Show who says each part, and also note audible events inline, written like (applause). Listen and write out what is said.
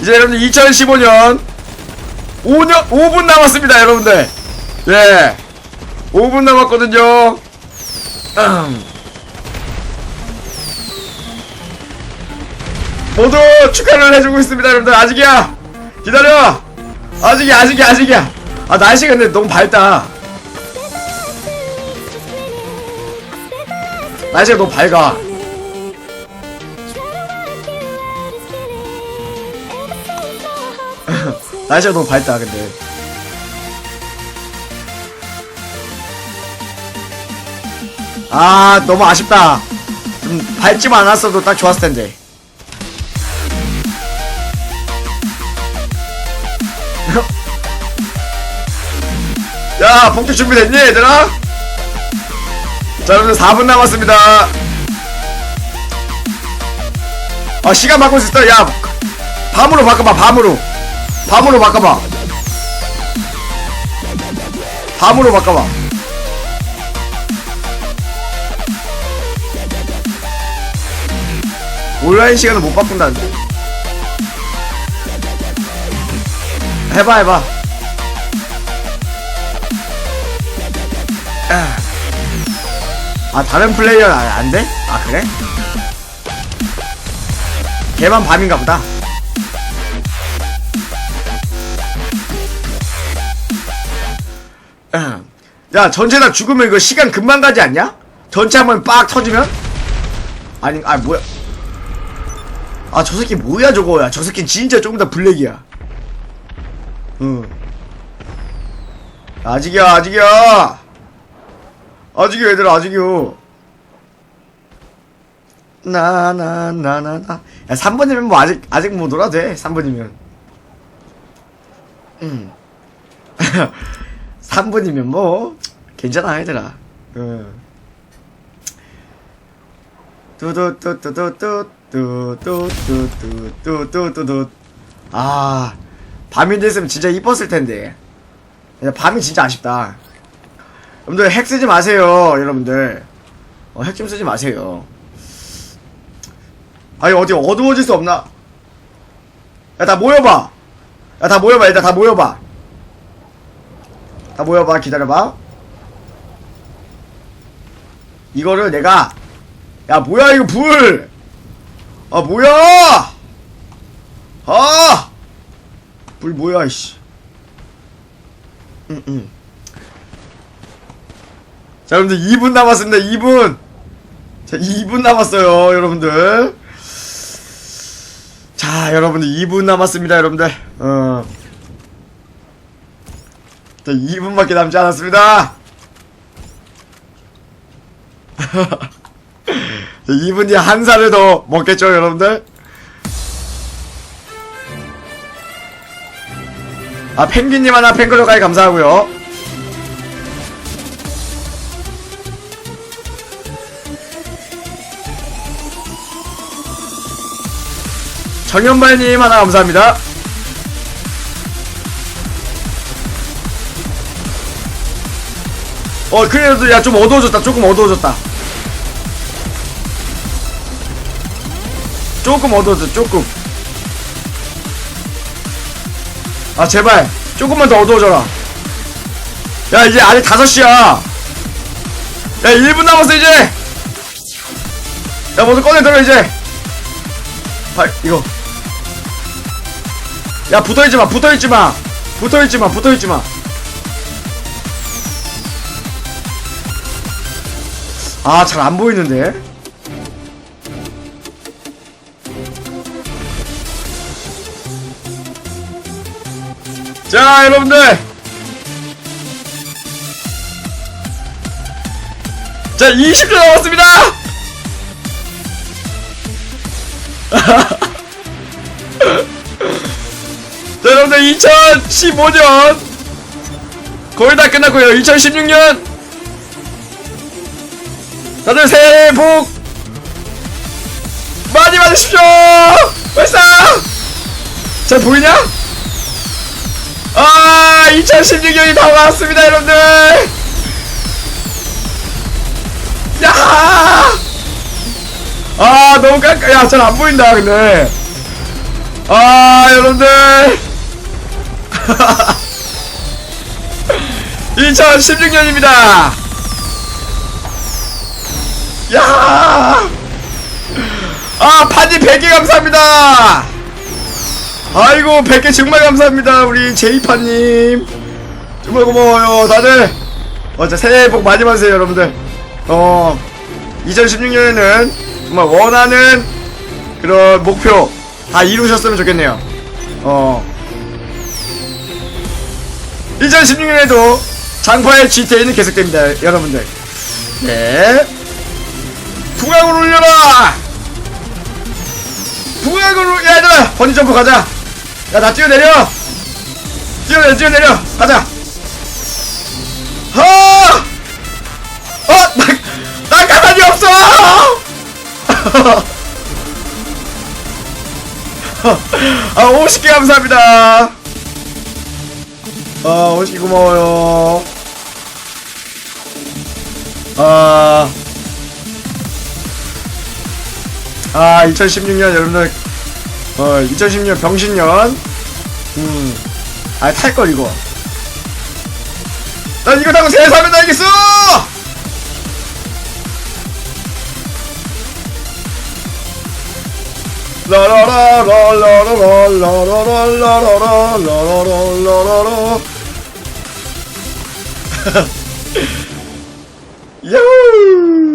Speaker 1: 이제 여러분들 2015년 5년 5분 남았습니다 여러분들. 예. 5분 남았거든요. 음. 모두 축하를 해주고 있습니다 여러분들. 아직이야. 기다려. 아직이야 아직이야 아직이야. 아 날씨가 근데 너무 밝다. 날씨가 너무 밝아 날씨가 너무 밝다 근데. 아 너무 아쉽다. 좀 밝지만 않았어도 딱 좋았을 텐데. (laughs) 야 복귀 준비됐니 얘들아? 자 여러분들 4분 남았습니다. 아 시간 바꿀 수 있어 야 밤으로 바꿔봐 밤으로 밤으로 바꿔봐. 밤으로 바꿔봐. 온라인 시간을 못 바꾼다는데. 해봐 해봐. 아 다른 플레이어는 안, 안 돼? 아 그래? 걔만 밤인가 보다 야 전체 다 죽으면 이거 시간 금방 가지 않냐? 전체 한번 빡 터지면? 아니 아 뭐야. 아 저 새끼 뭐야 저거. 야저 새끼 진짜 조금 더 블랙이야. 응. 아직이야 아직이야. 아직이야 얘들아 아직이요. 나나나나나. 야 3번이면 뭐 아직 아직 뭐 놀아도 돼 3번이면. 음 (laughs) 3번이면 뭐 괜찮아 얘들아. 응. 뚜두뚜뚜뚜뚜뚜뚜뚜뚜뚜뚜뚜 아 밤이 됐으면 진짜 이뻤을 텐데 야, 밤이 진짜 아쉽다 여러분들 핵 쓰지 마세요 여러분들 어, 핵 좀 쓰지 마세요 아니 어디 어두워질 수 없나 야 다 모여봐 야 다 모여봐 일단 다 모여봐 다 모여봐 기다려봐 이거를 내가 야 뭐야 이거 불! 아 뭐야! 아! 불 뭐야 이씨 응응 자 여러분들 2분 남았습니다 2분 자 2분 남았어요 여러분들 자 여러분들 2분 남았습니다 여러분들 어. 자 2분밖에 남지 않았습니다 (laughs) 2분 뒤에 한 살을 더 먹겠죠, 여러분들? 아, 펭귄님 하나 팬클럽까지 감사하고요 정현발님 하나 감사합니다. 어, 그래도 야, 좀 어두워졌다. 조금 어두워졌다. 조금 어두워져 조금. 아 제발. 조금만 더 어두워져라. 야 이제 아직 5시야. 야 1분 남았어 이제. 야 모두 꺼내들어 이제. 발 이거. 야 붙어있지마 붙어있지마. 붙어있지마 붙어있지마 아 잘 안 보이는데? 자 여러분들! 자 20초 남았습니다! (laughs) 자 여러분들 2015년! 거의 다 끝났고요. 2016년 다들 새해 복 많이 받으십시오! 발사! 잘 보이냐? 아, 2016년이 다왔습니다, 여러분들! 야! 아, 너무 깜깜, 야, 잘 안 보인다, 근데. 아, 여러분들! (laughs) 2016년입니다! 아! 아 파지 100개 감사합니다! 아이고 100개 정말 감사합니다 우리 제이파님. 정말 고마워요 다들. 어, 진짜 새해 복 많이 받으세요 여러분들. 어 2016년에는 정말 원하는 그런 목표 다 이루셨으면 좋겠네요. 어. 2016년에도 장파의 GTA는 계속됩니다 여러분들. 네. 부각을 올려라 부각을 올려 야 얘들아 버니점프 가자 야 나 뛰어내려 뛰어내려 뛰어내려 가자 아! 어! 나, 나 가만히 없어! (laughs) 아, 50개 감사합니다. 아, 50개 고마워요. 아. 아 2016년 여러분들 어 2016년 병신년. 음아 탈걸 이거. 난 이거 타고 세상을 다니겠어! 라라라라라라라라라라라라라라라라라 야우